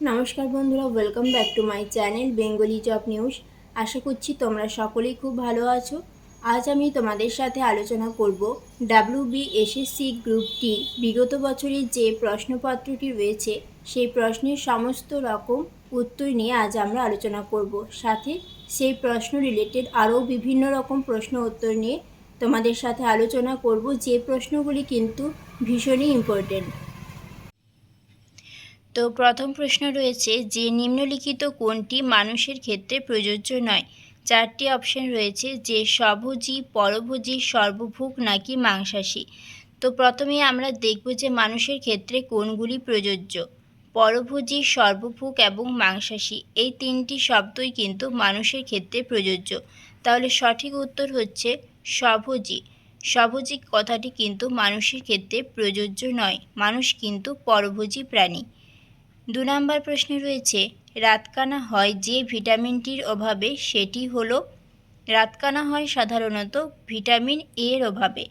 নমস্কার বন্ধুরা welcome back to my channel Bengali job news আশা করছি তোমরা সকলেই খুব ভালো আছো। আজ আমি তোমাদের সাথে আলোচনা করব ডাব্লিউ বি এসএসসি গ্রুপ টি বিগত বছরের যে প্রশ্নপত্রটি রয়েছে, সেই প্রশ্নের সমস্ত রকম উত্তর নিয়ে আজ আমরা আলোচনা করব। সাথে সেই প্রশ্ন রিলেটেড আরও বিভিন্ন রকম প্রশ্ন উত্তর নিয়ে তোমাদের সাথে আলোচনা করব। যে প্রশ্নগুলি কিন্তু ভীষণই ইম্পর্টেন্ট তো প্রথম প্রশ্ন রয়েছে যে নিম্নলিখিত কোনটি মানুষের ক্ষেত্রে প্রযোজ্য নয়? চারটি অপশন রয়েছে যে স্বভোজী, পরভোজী সর্বভুক নাকি মাংসাশী? তো প্রথমে আমরা দেখব যে মানুষের ক্ষেত্রে কোনগুলি প্রযোজ্য। পরভোজী সর্বভুক এবং মাংসাশী, এই তিনটি শব্দই কিন্তু মানুষের ক্ষেত্রে প্রযোজ্য। তাহলে সঠিক উত্তর হচ্ছে স্বভোজী। স্বভোজী কথাটি কিন্তু মানুষের ক্ষেত্রে প্রযোজ্য নয়। মানুষ কিন্তু পরভোজী প্রাণী। দু নম্বর প্রশ্নে রয়েছে, রাতকানা হয় যে ভিটামিনটির অভাবে, সেটি হলো, রাতকানা হয় সাধারণত ভিটামিন এর অভাবে।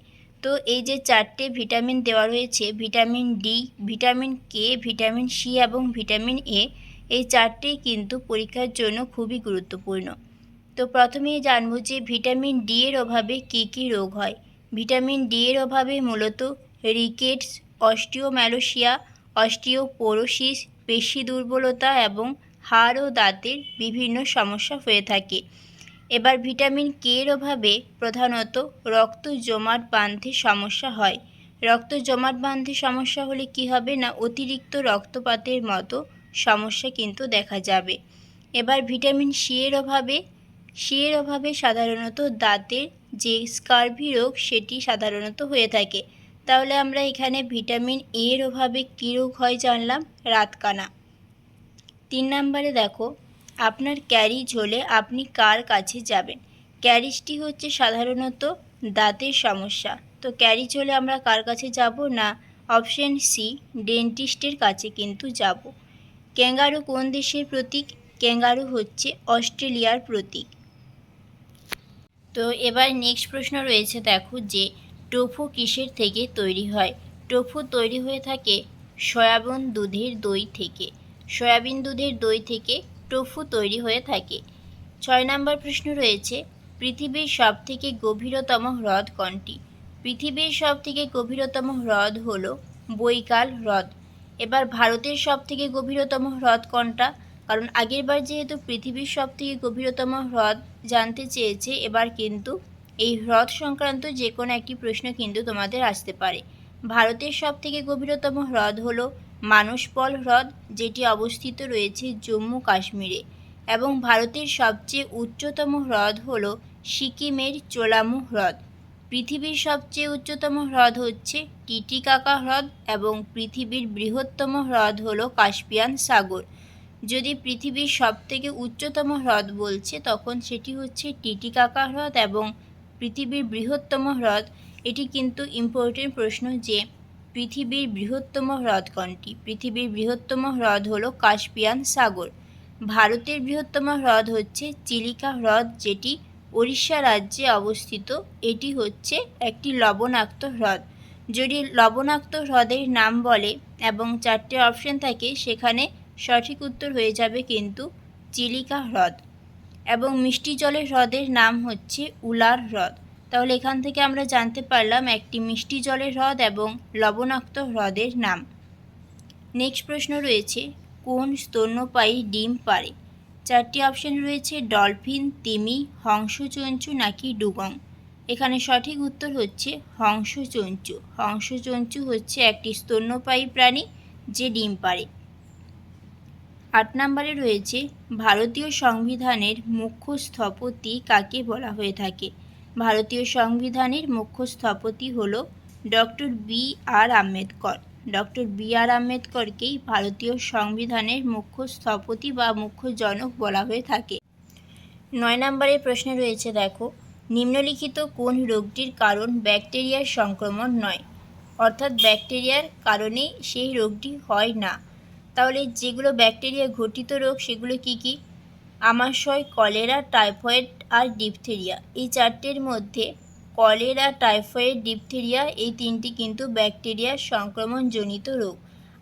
তো এই যে চারটে ভিটামিন দেওয়া রয়েছে, vitamin D vitamin K vitamin C এবং ভিটামিন এ এই চারটেই কিন্তু পরীক্ষার জন্য খুবই গুরুত্বপূর্ণ। তো প্রথমেই জানব যে ভিটামিন ডি এর অভাবে কী কী রোগ হয়। ভিটামিন ডি এর অভাবে মূলত রিকেটস, অস্টিওম্যালোসিয়া, অস্টিওপোরোসিস পেশি দুর্বলতা এবং হাড় ও দাঁতের বিভিন্ন সমস্যা হয়ে থাকে। এবার ভিটামিন কে এর অভাবে প্রধানত রক্ত জমাট বাঁধে সমস্যা হয়। রক্ত জমাট বাঁধে সমস্যা হলে কি হবে না অতিরিক্ত রক্তপাতের মতো সমস্যা কিন্তু দেখা যাবে। এবার ভিটামিন সি এর অভাবে সি এর অভাবে সাধারণত দাঁতের যে স্কার্ভি রোগ সেটি সাধারণত হয়ে থাকে। তাহলে আমরা এখানে ভিটামিন এর অভাবে কী রোগ হয় জানলাম? রাতকানা। তিন নম্বরে দেখো, আপনার ক্যারিজ হলে আপনি কার কাছে যাবেন? ক্যারিজটি হচ্ছে সাধারণত দাঁতের সমস্যা। তো ক্যারিজ হলে আমরা কার কাছে যাব না? অপশন সি ডেন্টিস্টের কাছে কিন্তু যাব। ক্যাঙ্গারু কোন দেশের প্রতীক? ক্যাঙ্গারু হচ্ছে অস্ট্রেলিয়ার প্রতীক। তো এবার নেক্সট প্রশ্ন রয়েছে দেখো যে টোফু কিসের থেকে তৈরি হয়? টোফু তৈরি হয়ে থাকে সয়াবিন দুধের দই থেকে। সয়াবিন দুধের দই থেকে টোফু তৈরি হয়ে থাকে। ছয় নম্বর প্রশ্ন রয়েছে, পৃথিবীর সবথেকে গভীরতম হ্রদ কোনটি? পৃথিবীর সবথেকে গভীরতম হ্রদ হল বৈকাল হ্রদ। এবার ভারতের সবথেকে গভীরতম হ্রদ কোনটা? কারণ আগেরবার যেহেতু পৃথিবীর সবথেকে গভীরতম হ্রদ জানতে চেয়েছে, এবার কিন্তু এই হ্রদ সংক্রান্ত যে কোনো একটি প্রশ্ন কিন্তু তোমাদের আসতে পারে। ভারতের সবথেকে গভীরতম হ্রদ হলো মানসপল হ্রদ, যেটি অবস্থিত রয়েছে জম্মু কাশ্মীরে এবং ভারতের সবচেয়ে উচ্চতম হ্রদ হল সিকিমের চোলামু হ্রদ। পৃথিবীর সবচেয়ে উচ্চতম হ্রদ হচ্ছে টিটিকাকা হ্রদ এবং পৃথিবীর বৃহত্তম হ্রদ হল কাস্পিয়ান সাগর। যদি পৃথিবীর সবথেকে উচ্চতম হ্রদ বলছে, তখন সেটি হচ্ছে টিটিকাকা হ্রদ এবং পৃথিবীর বৃহত্তম হ্রদ, এটি কিন্তু ইম্পর্টেন্ট প্রশ্ন যে পৃথিবীর বৃহত্তম হ্রদ কোনটি? পৃথিবীর বৃহত্তম হ্রদ হল কাস্পিয়ান সাগর। ভারতের বৃহত্তম হ্রদ হচ্ছে চিলিকা হ্রদ, যেটি ওড়িশা রাজ্যে অবস্থিত। এটি হচ্ছে একটি লবণাক্ত হ্রদ। যদি লবণাক্ত হ্রদের নাম বলে এবং চারটে অপশন থাকে, সেখানে সঠিক উত্তর হয়ে যাবে কিন্তু চিলিকা হ্রদ। এবং মিষ্টি জলের হ্রদের নাম হচ্ছে উলার হ্রদ। তাহলে এখান থেকে আমরা জানতে পারলাম একটি মিষ্টি জলের হ্রদ এবং লবণাক্ত হ্রদের নাম। নেক্সট প্রশ্ন রয়েছে, কোন স্তন্যপায়ী ডিম পারে? চারটি অপশন রয়েছে, ডলফিন, তিমি, হংসচঞ্চু নাকি ডুগং। এখানে সঠিক উত্তর হচ্ছে হংসচঞ্চু। হংসচঞ্চু হচ্ছে একটি স্তন্যপায়ী প্রাণী যে ডিম পারে। আট নম্বরে রয়েছে, ভারতীয় সংবিধানের মুখ্য স্থপতি কাকে বলা হয়ে থাকে? ভারতীয় সংবিধানের মুখ্য স্থপতি হল doctor B R Ambedkar. Doctor B R আম্বেদকরকেই ভারতীয় সংবিধানের মুখ্য স্থপতি বা মুখ্য জনক বলা হয়ে থাকে। নয় নম্বরের প্রশ্নে রয়েছে, দেখো, নিম্নলিখিত কোন রোগটির কারণ ব্যাকটেরিয়ার সংক্রমণ নয়? অর্থাৎ ব্যাকটেরিয়ার কারণে সেই রোগটি হয় না। তাহলে যেগুলো ব্যাকটেরিয়া ঘটিত রোগ, সেগুলো কি কি? আমাশয়, কলেরা, টাইফয়েড আর ডিপথেরিয়া। এই চারটের মধ্যে কলেরা, টাইফয়েড, ডিপথেরিয়া এই তিনটি কিন্তু ব্যাকটেরিয়া সংক্রমণজনিত রোগ।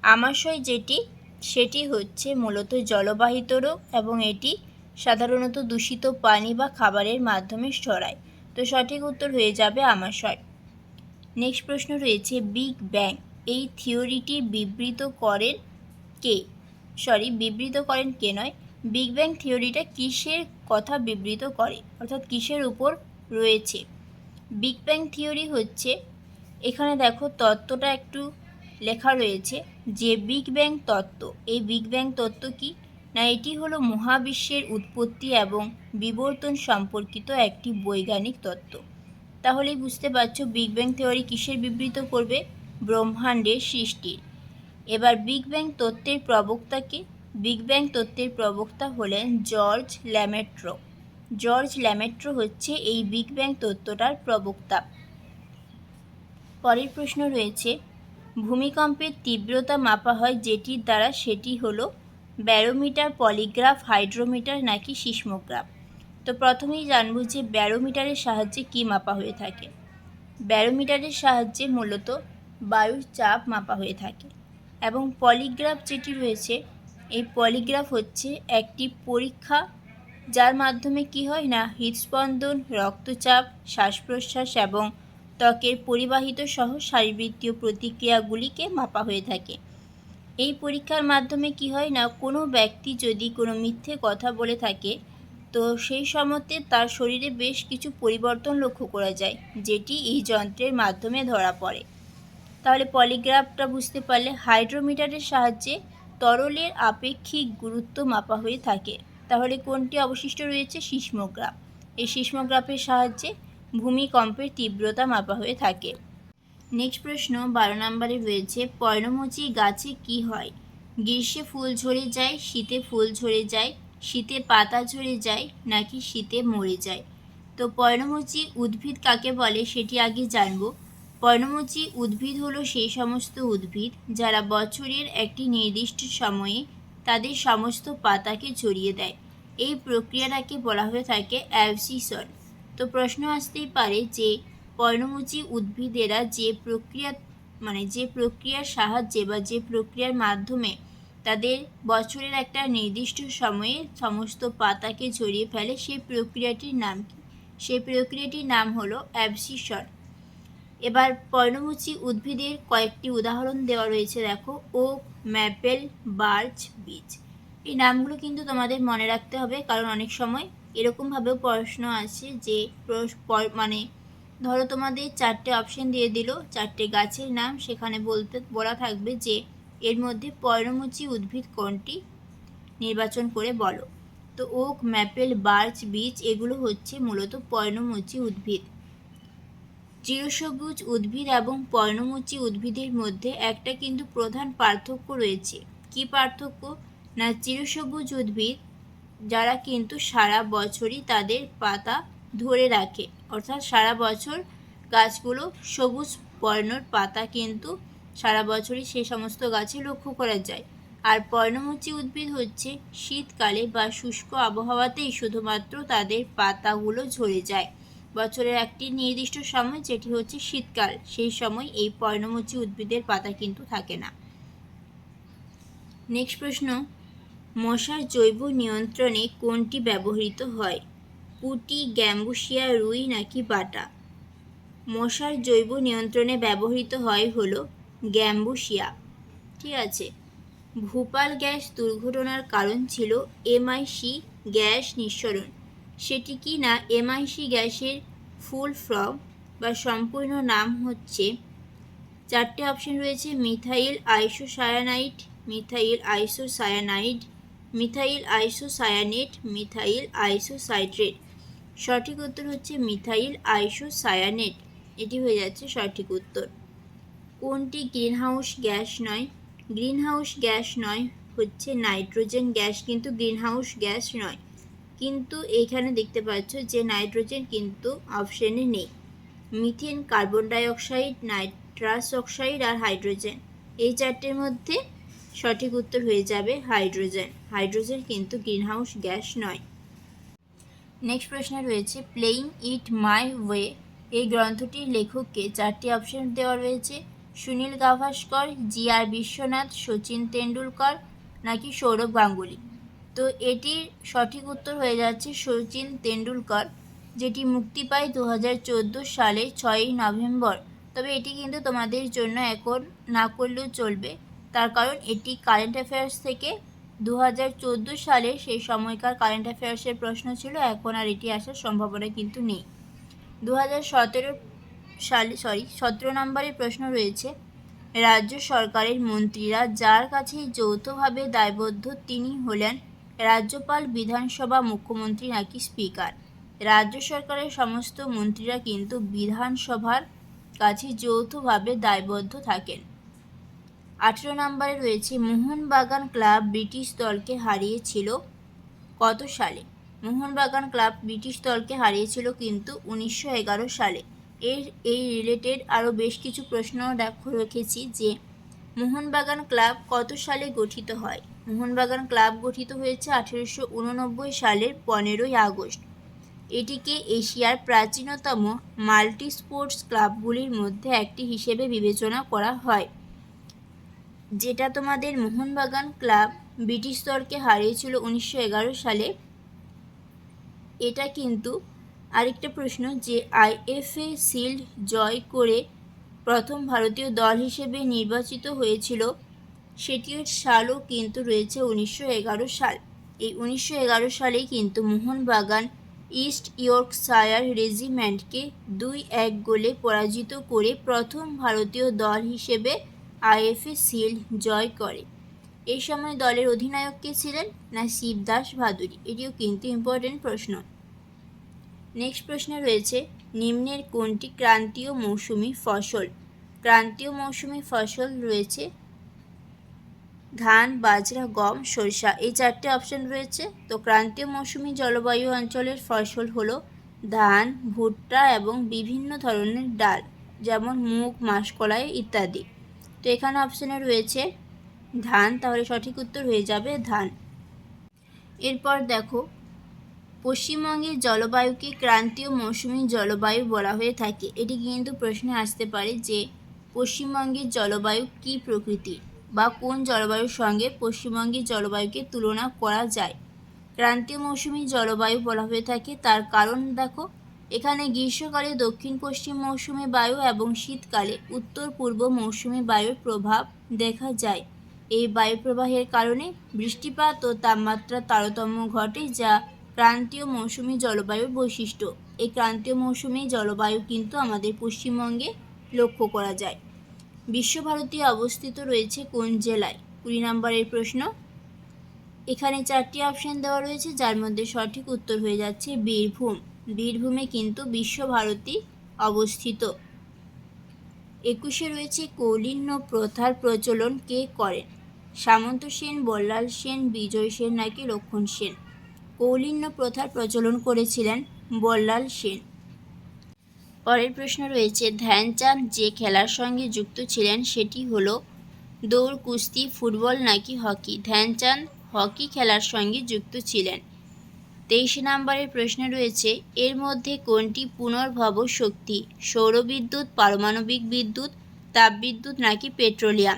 আমাশয় যেটি, সেটি হচ্ছে মূলত জলবাহিত রোগ এবং এটি সাধারণত দূষিত পানি বা খাবারের মাধ্যমে ছড়ায়। তো সঠিক উত্তর হয়ে যাবে আমাশয়। নেক্সট প্রশ্ন রয়েছে, বিগ ব্যাং এই থিওরিটি বিবৃত করেন কে? সরি বিবৃত করেন কে নয়? বিগ ব্যাং থিওরিটা কিসের কথা বিবৃত করে? অর্থাৎ কিসের উপর রয়েছে? বিগ ব্যাং থিওরি হচ্ছে, এখানে দেখো তত্ত্বটা একটু লেখা রয়েছে যে বিগ ব্যাং তত্ত্ব। এই বিগ ব্যাং তত্ত্ব কি? না, এটি হলো মহাবিশ্বের উৎপত্তি এবং বিবর্তন সম্পর্কিত একটি বৈজ্ঞানিক তত্ত্ব। তাহলেই বুঝতে পারছ বিগ ব্যাং থিওরি কিসের বিবৃত করবে? ব্রহ্মাণ্ডের সৃষ্টির। এবার বিগ ব্যাং তত্ত্বের প্রবক্তাকে বিগ ব্যাং তত্ত্বের প্রবক্তা হলেন জর্জ ল্যামেট্রো জর্জ ল্যামেট্রো হচ্ছে এই বিগ ব্যাং তত্ত্বটার প্রবক্তা। পরের প্রশ্ন রয়েছে, ভূমিকম্পের তীব্রতা মাপা হয় যেটির দ্বারা সেটি হলো ব্যারোমিটার, পলিগ্রাফ, হাইড্রোমিটার নাকি সিসমোগ্রাফ। তো প্রথমেই জানব যে ব্যারোমিটারের সাহায্যে কী মাপা হয়ে থাকে। ব্যারোমিটারের সাহায্যে মূলত বায়ুর চাপ মাপা হয়ে থাকে। এবং পলিগ্রাফ যেটি রয়েছে, এই পলিগ্রাফ হচ্ছে একটি পরীক্ষা যার মাধ্যমে কি হয় না, হৃদস্পন্দন, রক্তচাপ শ্বাস প্রশ্বাস এবং ত্বকের পরিবাহিত সহ শারীরবৃত্তীয় প্রতিক্রিয়াগুলিকে মাপা হয়ে থাকে। এই পরীক্ষার মাধ্যমে কি হয় না, কোনো ব্যক্তি যদি কোনো মিথ্যে কথা বলে থাকে, তো সেই সময়তে তার শরীরে বেশ কিছু পরিবর্তন লক্ষ্য করা যায়, যেটি এই যন্ত্রের মাধ্যমে ধরা পড়ে। তাহলে পলিগ্রাফটা বুঝতে পারলে হাইড্রোমিটারের সাহায্যে তরলের আপেক্ষিক গুরুত্ব মাপা হয়ে থাকে। তাহলে কোনটি অবশিষ্ট রয়েছে? সিসমোগ্রাফ। এই সিসমোগ্রাফের সাহায্যে ভূমিকম্পের তীব্রতা মাপা হয়ে থাকে। নেক্সট প্রশ্ন, বারো নম্বরে রয়েছে পর্ণমোচী গাছে কি হয়? গ্রীষ্মে ফুল ঝরে যায়, শীতে ফুল ঝরে যায়, শীতে পাতা ঝরে যায়, নাকি শীতে মরে যায়? তো পর্ণমোচী উদ্ভিদ কাকে বলে সেটি আগে জানব। পর্ণমোচী উদ্ভিদ হলো সেই সমস্ত উদ্ভিদ যারা বছরের একটি নির্দিষ্ট সময়ে তাদের সমস্ত পাতাকে ছড়িয়ে দেয়। এই প্রক্রিয়াটাকে বলা হয়ে থাকে অ্যাবসিসন। তো প্রশ্ন আসতেই পারে যে পর্ণমোচী উদ্ভিদেরা যে প্রক্রিয়া মানে যে প্রক্রিয়ার সাহায্যে বা যে প্রক্রিয়ার মাধ্যমে তাদের বছরের একটা নির্দিষ্ট সময়ে সমস্ত পাতাকে ছড়িয়ে ফেলে, সেই প্রক্রিয়াটির নাম কি? সেই প্রক্রিয়াটির নাম হলো অ্যাবসিসন। এবার পর্ণমোচী উদ্ভিদের কয়েকটি উদাহরণ দেওয়া রয়েছে, দেখো, ওক, ম্যাপেল, বার্চ বীজ এই নামগুলো কিন্তু তোমাদের মনে রাখতে হবে, কারণ অনেক সময় এরকমভাবেও প্রশ্ন আছে যে মানে ধরো তোমাদের চারটে অপশন দিয়ে দিল, চারটে গাছের নাম, সেখানে বলতে, বলা থাকবে যে এর মধ্যে পর্ণমোচী উদ্ভিদ কোনটি? নির্বাচন করে বলো। তো ওক, ম্যাপেল, বার্চ বীজ এগুলো হচ্ছে মূলত পর্ণমোচী উদ্ভিদ। চিরসবুজ উদ্ভিদ এবং পর্ণমোচী উদ্ভিদের মধ্যে একটা কিন্তু প্রধান পার্থক্য রয়েছে। কি পার্থক্য? না, চিরসবুজ উদ্ভিদ যারা কিন্তু সারা বছরই তাদের পাতা ধরে রাখে। অর্থাৎ সারা বছর গাছগুলো সবুজ বর্ণর পাতা কিন্তু সারা বছরই সে সমস্ত গাছে লক্ষ্য করা যায়। আর পর্ণমোচী উদ্ভিদ হচ্ছে শীতকালে বা শুষ্ক আবহাওয়াতেই শুধুমাত্র তাদের পাতাগুলো ঝরে যায়। বছরের একটি নির্দিষ্ট সময়, যেটি হচ্ছে শীতকাল। সেই সময় এই পর্ণমোচী উদ্ভিদের পাতা কিন্তু থাকে না। নেক্সট প্রশ্ন, মশার জৈব নিয়ন্ত্রণে কোনটি ব্যবহৃত হয়? পুটি গ্যাম্বুসিয়া রুই নাকি বাটা? মশার জৈব নিয়ন্ত্রণে ব্যবহৃত হয় হলো গ্যাম্বুসিয়া ঠিক আছে। ভূপাল গ্যাস দুর্ঘটনার কারণ ছিল এমআইসি গ্যাস নিঃসরণ। সেটি কি না এমআইসি গ্যাসের ফুল ফর্ম বা সম্পূর্ণ নাম হচ্ছে চারটে অপশন রয়েছে, methyl isocyanide methyl isocyanide, methyl isocyanate, methyl isocitrate. সঠিক উত্তর হচ্ছে মিথাইল আইসোসায়ানেট। এটি হয়ে যাচ্ছে সঠিক উত্তর। কোনটি গ্রিনহাউস গ্যাস নয়? গ্রিনহাউস গ্যাস নয় হচ্ছে নাইট্রোজেন গ্যাস, কিন্তু গ্রিনহাউস গ্যাস নয়। কিন্তু এইখানে দেখতে পাচ্ছ যে নাইট্রোজেন কিন্তু অপশানে নেই। Methane carbon dioxide, nitrous oxide আর হাইড্রোজেন। এই চারটের মধ্যে সঠিক উত্তর হয়ে যাবে হাইড্রোজেন। হাইড্রোজেন কিন্তু গ্রিনহাউস গ্যাস নয়। নেক্সট প্রশ্নে রয়েছে প্লেইং ইট মাই ওয়ে এই গ্রন্থটির লেখককে চারটি অপশন দেওয়া রয়েছে। সুনীল গাভাস্কর, জি আর বিশ্বনাথ সচিন তেন্ডুলকর নাকি সৌরভ গাঙ্গুলি? তো এটির সঠিক উত্তর হয়ে যাচ্ছে সচিন তেন্ডুলকর, যেটি মুক্তি পায় দু হাজার চোদ্দ সালে ছয়ই নভেম্বর। তবে এটি কিন্তু তোমাদের জন্য এখন না করলেও চলবে। তার কারণ এটি কারেন্ট অ্যাফেয়ার্স থেকে দু হাজার চোদ্দ সালে সেই সময়কার কারেন্ট অ্যাফেয়ার্সের প্রশ্ন ছিল, এখন আর এটি আসার সম্ভাবনা কিন্তু নেই। দু হাজার সতেরো সালে সরি সতেরো নম্বরের প্রশ্ন রয়েছে, রাজ্য সরকারের মন্ত্রীরা যার কাছে যৌথভাবে দায়বদ্ধ তিনি হলেন রাজ্যপাল, বিধানসভা মুখ্যমন্ত্রী নাকি স্পিকার? রাজ্য সরকারের সমস্ত মন্ত্রীরা কিন্তু বিধানসভার কাছে যৌথভাবে দায়বদ্ধ থাকেন। আঠেরো নম্বরে রয়েছে, মোহনবাগান ক্লাব ব্রিটিশ দলকে হারিয়েছিল কত সালে? মোহনবাগান ক্লাব ব্রিটিশ দলকে হারিয়েছিল কিন্তু উনিশশো এগারো সালে। এর, এই রিলেটেড আরও বেশ কিছু প্রশ্ন রেখেছি যে, মোহনবাগান ক্লাব কত সালে গঠিত হয়? মোহনবাগান ক্লাব গঠিত হয়েছে আঠেরোশো উননব্বই সালের পনেরোই আগস্ট। এটিকে এশিয়ার প্রাচীনতম মাল্টি স্পোর্টস ক্লাবগুলির মধ্যে একটি হিসেবে বিবেচনা করা হয়। যেটা তোমাদের মোহনবাগান ক্লাব ব্রিটিশ দলকে হারিয়েছিল উনিশশো এগারো সালে। এটা কিন্তু আরেকটা প্রশ্ন যে আইএফএ শিল্ড জয় করে প্রথম ভারতীয় দল হিসেবে নির্বাচিত হয়েছিল সেটির সালও কিন্তু রয়েছে উনিশশো এগারো সাল। এই উনিশশো এগারো সালেই কিন্তু মোহনবাগান ইস্ট ইয়র্কশায়ার রেজিমেন্টকে দুই এক গোলে পরাজিত করে প্রথম ভারতীয় দল হিসেবে আইএফএ শিল্ড জয় করে। এই সময় দলের অধিনায়ক কে ছিলেন? না, শিবদাস ভাদুরী। এটিও কিন্তু ইম্পর্টেন্ট প্রশ্ন। নেক্সট প্রশ্নে রয়েছে, নিম্নের কোনটি ক্রান্তীয় মৌসুমি ফসল? ক্রান্তীয় মৌসুমি ফসল রয়েছে ধান, বাজরা, গম, সরিষা এই চারটে অপশন রয়েছে। তো ক্রান্তীয় মৌসুমি জলবায়ু অঞ্চলের ফসল হলো ধান, ভুট্টা এবং বিভিন্ন ধরনের ডাল, যেমন মুগ, মাসকলাই ইত্যাদি। তো এখানে অপশানে রয়েছে ধান, তাহলে সঠিক উত্তর হয়ে যাবে ধান। এরপর দেখো, পশ্চিমবঙ্গের জলবায়ুকে ক্রান্তীয় মৌসুমি জলবায়ু বলা হয়ে থাকে। এটি কিন্তু প্রশ্নে আসতে পারে যে পশ্চিমবঙ্গের জলবায়ু কী প্রকৃতির? বা কোন জলবায়ুর সঙ্গে পশ্চিমবঙ্গের জলবায়ুকে তুলনা করা যায়? ক্রান্তীয় মৌসুমি জলবায়ু বলা হয়ে থাকে। তার কারণ দেখো, এখানে গ্রীষ্মকালে দক্ষিণ পশ্চিম মৌসুমি বায়ু এবং শীতকালে উত্তর পূর্ব মৌসুমি বায়ুর প্রভাব দেখা যায়। এই বায়ু প্রবাহের কারণে বৃষ্টিপাত ও তাপমাত্রার তারতম্য ঘটে, যা ক্রান্তীয় মৌসুমি জলবায়ুর বৈশিষ্ট্য। এই ক্রান্তীয় মৌসুমি জলবায়ু কিন্তু আমাদের পশ্চিমবঙ্গে লক্ষ্য করা যায়। বিশ্বভারতী অবস্থিত রয়েছে কোন জেলায়? কুড়ি নম্বরের প্রশ্ন। এখানে চারটি অপশান দেওয়া রয়েছে, যার মধ্যে সঠিক উত্তর হয়ে যাচ্ছে বীরভূম। বীরভূমে কিন্তু বিশ্বভারতী অবস্থিত। একুশে রয়েছে কৌলিন্য প্রথার প্রচলন কে করেন? সামন্ত সেন, বল্লাল সেন, বিজয় সেন নাকি লক্ষণ সেন? কৌলিন্য প্রথার প্রচলন করেছিলেন বল্লাল সেন। পরের প্রশ্ন রয়েছে, ধ্যানচাঁদ যে খেলার সঙ্গে যুক্ত ছিলেন সেটি হলো দৌড়, কুস্তি, ফুটবল নাকি হকি? ধ্যানচাঁদ হকি খেলার সঙ্গে যুক্ত ছিলেন। তেইশ নম্বরের প্রশ্ন রয়েছে, এর মধ্যে কোনটি পুনর্ভব শক্তি? সৌরবিদ্যুৎ, পারমাণবিক বিদ্যুৎ, তাপবিদ্যুৎ নাকি পেট্রোলিয়াম?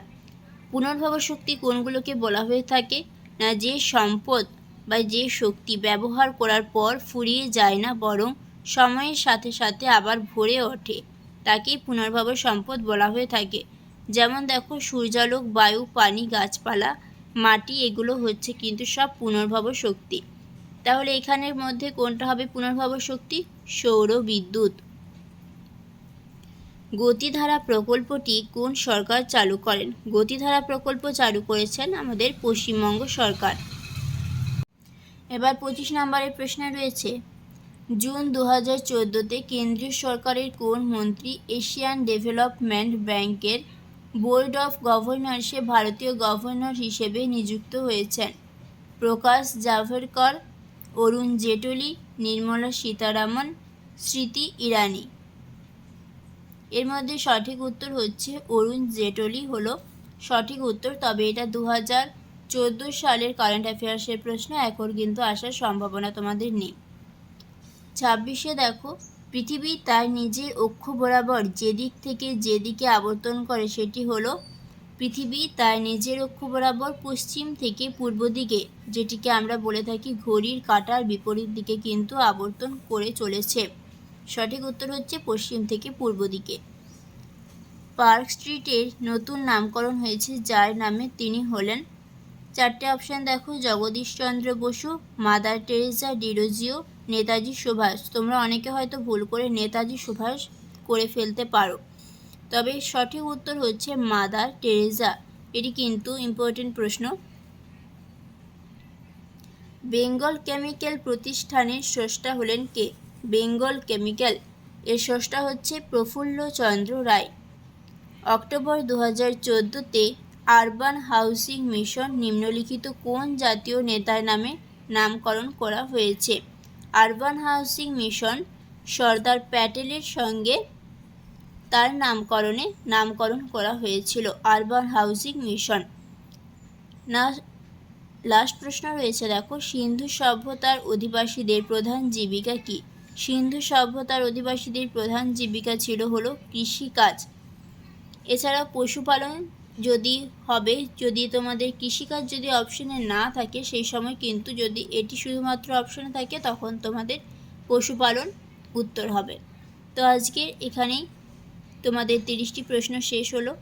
পুনর্ভব শক্তি কোনগুলোকে বলা হয়ে থাকে? না যে সম্পদ বা যে শক্তি ব্যবহার করার পর ফুরিয়ে যায় না বরং সময়ের সাথে সাথে আবার ভরে ওঠে। তাকেই পুনর্ভব সম্পদ বলা হয়ে থাকে। যেমন দেখো, সূর্যালোক, বায়ু, পানি, গাছপালা, মাটি, এগুলো হচ্ছে কিন্তু সব পুনর্ভব শক্তি। তাহলে এখানের মধ্যে কোনটা হবে পুনর্ভব শক্তি? সৌর বিদ্যুৎ। গতিধারা প্রকল্পটি কোন সরকার চালু করেন? গতিধারা প্রকল্প চালু করেছেন আমাদের পশ্চিমবঙ্গ সরকার। এবার পঁচিশ নম্বরের প্রশ্ন রয়েছে জুন দু হাজার চোদ্দোতে কেন্দ্রীয় সরকারের কোন মন্ত্রী এশিয়ান ডেভেলপমেন্ট ব্যাংকের বোর্ড অফ গভর্নরসে ভারতীয় গভর্নর হিসেবে নিযুক্ত হয়েছেন? প্রকাশ জাভেরকর অরুণ জেটলি, নির্মলা সীতারামন, স্মৃতি ইরানি। এর মধ্যে সঠিক উত্তর হচ্ছে অরুণ জেটলি হলো সঠিক উত্তর, তবে এটা দু হাজার চোদ্দ সালের কারেন্ট অ্যাফেয়ার্সের প্রশ্ন, এখন কিন্তু আসার সম্ভাবনা তোমাদের নেই। ছাব্বিশে দেখো, পৃথিবী তার নিজের অক্ষ বরাবর যেদিক থেকে যেদিকে আবর্তন করে সেটি হলো, পৃথিবী তার নিজের অক্ষ বরাবর পশ্চিম থেকে পূর্ব দিকে, যেটিকে আমরা বলে থাকি ঘড়ির কাঁটার বিপরীত দিকে কিন্তু আবর্তন করে চলেছে। সঠিক উত্তর হচ্ছে পশ্চিম থেকে পূর্ব দিকে। পার্ক স্ট্রিটের নতুন নামকরণ হয়েছে, যার নামে তিনি হলেন। চারটে অপশান দেখো Jagadish Chandra Bose, Mother Teresa Derozio Netaji Subhash. তোমরা অনেকে হয়তো ভুল করে নেতাজি সুভাষ করে ফেলতে পারো। তবে সঠিক উত্তর হচ্ছে মাদার টেরেসা। এটি কিন্তু ইম্পর্টেন্ট প্রশ্ন। বেঙ্গল কেমিক্যাল প্রতিষ্ঠানের স্রষ্টা হলেন কে? বেঙ্গল কেমিক্যাল। এর স্রষ্টা হচ্ছে প্রফুল্ল চন্দ্র রায়। অক্টোবর দু হাজার চোদ্দোতে আরবান হাউসিং মিশন নিম্নলিখিত কোন জাতীয় নেতার নামে নামকরণ করা হয়েছে? আরবান হাউসিং মিশন সর্দার প্যাটেলের সঙ্গে তার নামকরণে নামকরণ করা হয়েছিল আরবান হাউসিং মিশন। না লাস্ট প্রশ্ন রয়েছে, দেখো, সিন্ধু সভ্যতার অধিবাসীদের প্রধান জীবিকা কি? সিন্ধু সভ্যতার অধিবাসীদের প্রধান জীবিকা ছিল হলো কৃষিকাজ। এছাড়া পশুপালন যদি হবে, যদি তোমাদের কৃষিকাজ যদি অপশনে না থাকে, সেই সময় কিন্তু যদি এটি শুধুমাত্র অপশনে থাকে, তখন তোমাদের পশুপালন উত্তর হবে। তো আজকে এখানেই। তোমাদের তিরিশটি প্রশ্ন শেষ হলো।